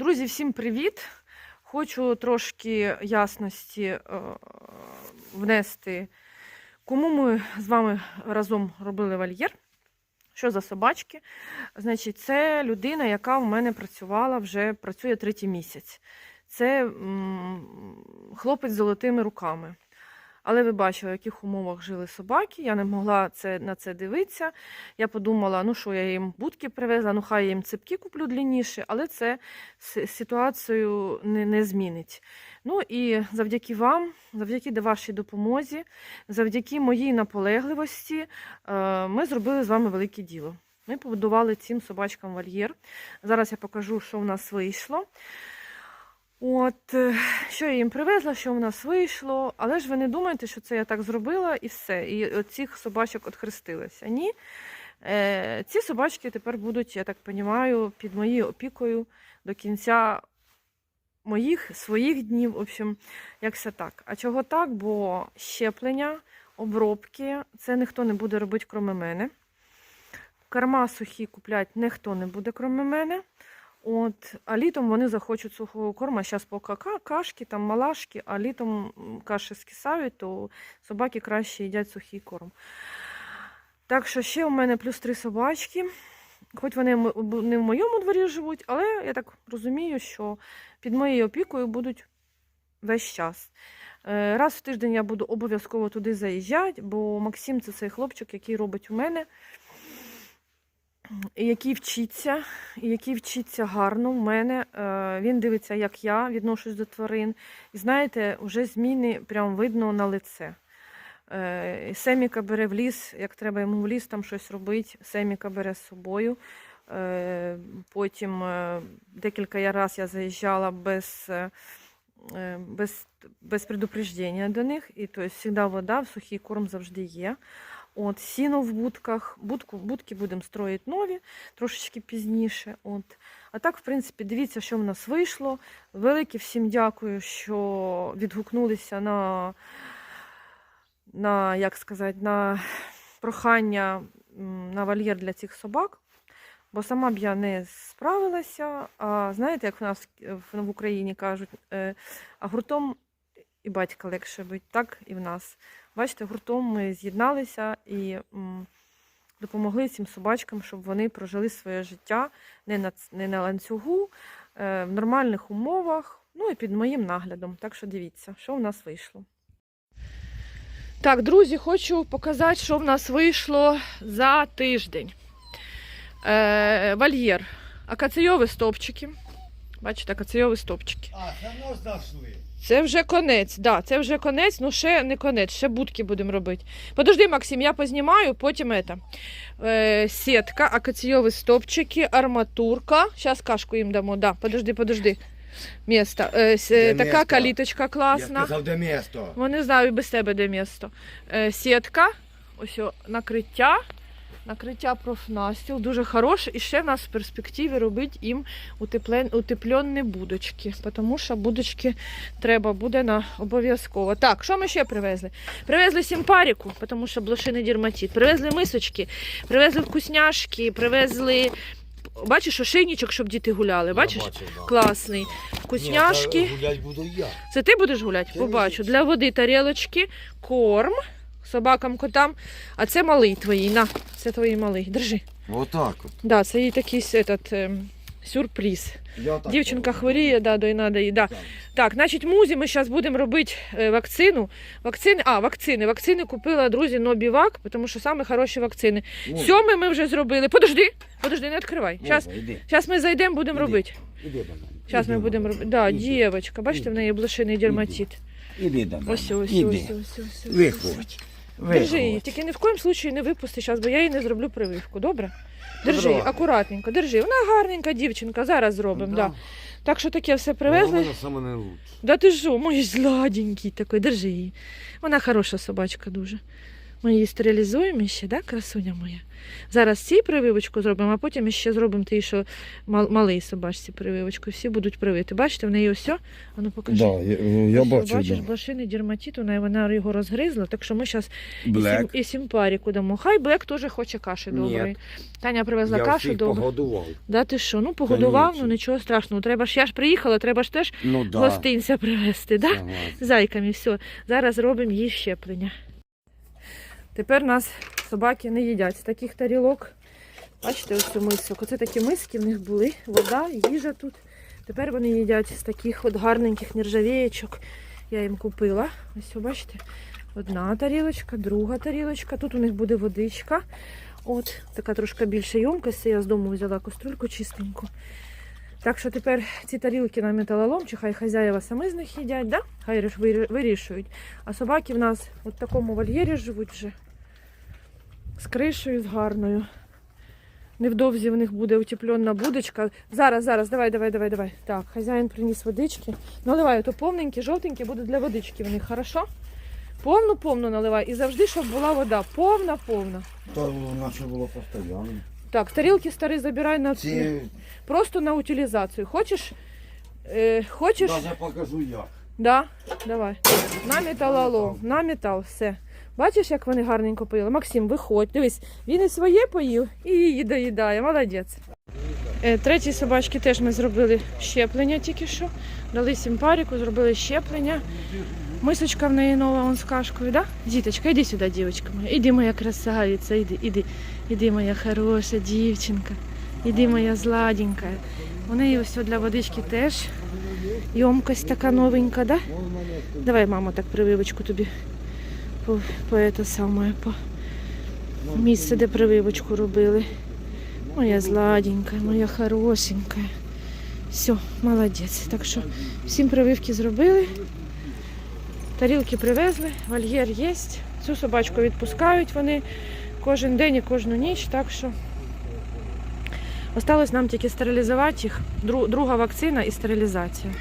Друзі, всім привіт! Хочу трошки ясності е, внести, кому ми з вами разом робили вольєр. Що за собачки? Значить, це людина, яка в мене працювала вже працює третій місяць. Це м, хлопець з золотими руками. Але ви бачили, в яких умовах жили собаки. Я не могла це, на це дивитися. Я подумала, ну що я їм будки привезла, ну хай я їм цепки куплю длинніші, але це ситуацію не, не змінить. Ну і завдяки вам, завдяки вашій допомозі, завдяки моїй наполегливості, е, ми зробили з вами велике діло. Ми побудували цим собачкам вольєр. Зараз я покажу, що в нас вийшло. От, е, що я їм привезла, що в нас вийшло. Але ж ви не думайте, що це я так зробила і все. І от цих собачок отхрестилася. Ні. Е, ці собачки тепер будуть, я так розумію, під моєю опікою до кінця моїх своїх днів. В общем, як все так. А чого так? Бо щеплення, обробки це ніхто не буде робити, крім мене. Корма сухі купляти ніхто не буде, крім мене. От, а літом вони захочуть сухого корма. Зараз поки кашки, там малашки, а літом каші скисають, то собаки краще їдять сухий корм. Так що ще у мене плюс три собачки. Хоч вони не в моєму дворі живуть, але я так розумію, що під моєю опікою будуть весь час. Е, Раз в тиждень я буду обов'язково туди заїжджати, бо Максим це цей хлопчик, який робить у мене, який вчиться, який вчиться гарно в мене. Е, Він дивиться, як я відношусь до тварин. І знаєте, вже зміни прям видно на лице. Е, Семіка бере в ліс, як треба йому в ліс там щось робити, Семіка бере з собою. Е, Потім декілька я раз я заїжджала без, без, без предупреждення до них. І то завжди вода, сухий корм завжди є. От, сіно в будках. Будку, будки будемо строїти нові, трошечки пізніше. От. А так, в принципі, дивіться, що в нас вийшло. Велике всім дякую, що відгукнулися на, на як сказати, на прохання на вольєр для цих собак. Бо сама б я не справилася. А знаєте, як в нас в, Україні кажуть, е, а гуртом і батька легше бить, так і в нас. Бачите, гуртом ми з'єдналися і допомогли цим собачкам, щоб вони прожили своє життя не на, не на ланцюгу, е, в нормальних умовах, ну і під моїм наглядом. Так що дивіться, що в нас вийшло. Так, друзі, хочу показати, що в нас вийшло за тиждень. Е, вольєр. Акаційові стовпчики. Бачите, акаційові стовпчики. А, давно знайшли. Це вже конець, да, це вже конець, ну ще не конець, ще будки будемо робити. Подожди, Максим, я познімаю, потім это. Е, сітка, акаційові стовпчики, арматурка. Зараз кашку їм дамо. Да, подожди, подожди. Місто. Е, с- Де така місто? каліточка Я класна. сказав, де місто. Вони знають без тебе, де місто. Е, сітка, ось о, накриття. Накриття профнастіл, дуже хороше. І ще в нас в перспективі робити їм утеплені будочки, тому що будочки треба буде на обов'язково. Так, що ми ще привезли? Привезли сімпаріку, тому що блошиний дерматит. Привезли мисочки, привезли вкусняшки, привезли. Бачиш, ошейничок, щоб діти гуляли. Бачиш? Класний. Вкусняшки. Гулять буду я. Це ти будеш гуляти? Побачу. Для води тарілочки, корм собакам, котам. А це малий твої. На, це твої малий. Держи. Отак от. Да, це їй такий этот, ем, сюрприз. Я отак Дівчинка роблю. хворіє, да, до надо їй. Да. Так. Так, значить, музі ми зараз будемо робити е, вакцину. Вакцини, а, вакцини. Вакцини купила, друзі, Нобівак, тому що саме хороші вакцини. Вон, Сьомий ми вже зробили. Подожди, подожди, не відкривай. Зараз, іди. зараз ми зайдемо, будемо Іди. робити. Іди до мене. Зараз ми Іди, будемо робити. Да, Іди. дівчинка, бачите, в неї блошиний дерматит. Іди до мене. Ось, ось, Іди. ось, ось, ось, ось. Виходь. Держи її, тільки ні в коєму случаї не випусти зараз, бо я їй не зроблю прививку, добре? Держи, її, Добре. акуратненько, держи. Вона гарненька дівчинка, зараз зробимо. Да. Так що таке все привезли. Вона саме не лучше. Да ти що, мой зладенький такий, держи її. Вона хороша собачка дуже. Ми її стерилізуємо ще, да, красуня моя? Зараз цій прививочку зробимо, а потім ще зробимо ті, що мал- малий собачці прививочку. Всі будуть привити. Бачите, в неї ось. А ну покажи. Да, я, я бачу, Бачиш, да. блошиний дерматит, вона, вона його розгризла, так що ми зараз і, сім, і сімпаріку дамо. Хай Блек теж хоче каші доброї. Таня привезла я кашу всіх добру. погодував. Да ти що? Ну погодував, ну нічого страшного. Треба ж я ж приїхала, треба ж теж Ну да. гостинця привезти, да? Зайками, все. Зараз робимо їй щеплення. Тепер нас собаки не їдять з таких тарілок. Бачите, ось цю мисок. Оце такі миски в них були. Вода, їжа тут. Тепер вони їдять з таких от гарненьких нержавієчок. Я їм купила. Ось, бачите, одна тарілочка, друга тарілочка. Тут у них буде водичка. От, така трошки більша ємкость. Я з дому взяла каструльку чистеньку. Так що тепер ці тарілки на металолом, чи хай хазяєва самі з них їдять, да? хай вирішують. А собаки в нас в такому вольєрі живуть вже. З кришею, з гарною. Невдовзі в них буде утеплена будочка. Зараз, зараз, давай, давай, давай, давай. Так, хазяїн приніс водички. Наливай, то повненькі, жовтенькі будуть для водички в них, хорошо? Повну, повну наливай. І завжди, щоб була вода. Повна, повна. То наше було постійно. Так, тарілки старі забирай на Ці просто на утилізацію. Хочеш? Е, хочеш? навіть покажу як. Да, давай. На металолом, на метал, все. Бачиш, як вони гарненько поїли? Максим, виходь. Дивись, він і своє поїв, і її доїдає. Молодець. Е, третій собачки теж ми зробили щеплення тільки що. Дали симпаріку, зробили щеплення. Мисочка в неї нова, он з кашкою, да? Діточка, іди сюди, дівчинка моя. Іди, моя красавиця, іди, іди. Іди, моя хороша дівчинка. Іди, моя зладенька. У неї ось для водички теж ємкость така новенька, да? Давай, мама, так прививочку тобі по, по это саме, по місце, де прививочку робили. Моя зладенька, моя хорошенька. Все, молодець. Так що всім прививки зробили. Тарілки привезли, вольєр є. Цю собачку відпускають вони кожен день і кожну ніч. Так що осталось нам тільки стерилізувати їх. Друга вакцина і стерилізація.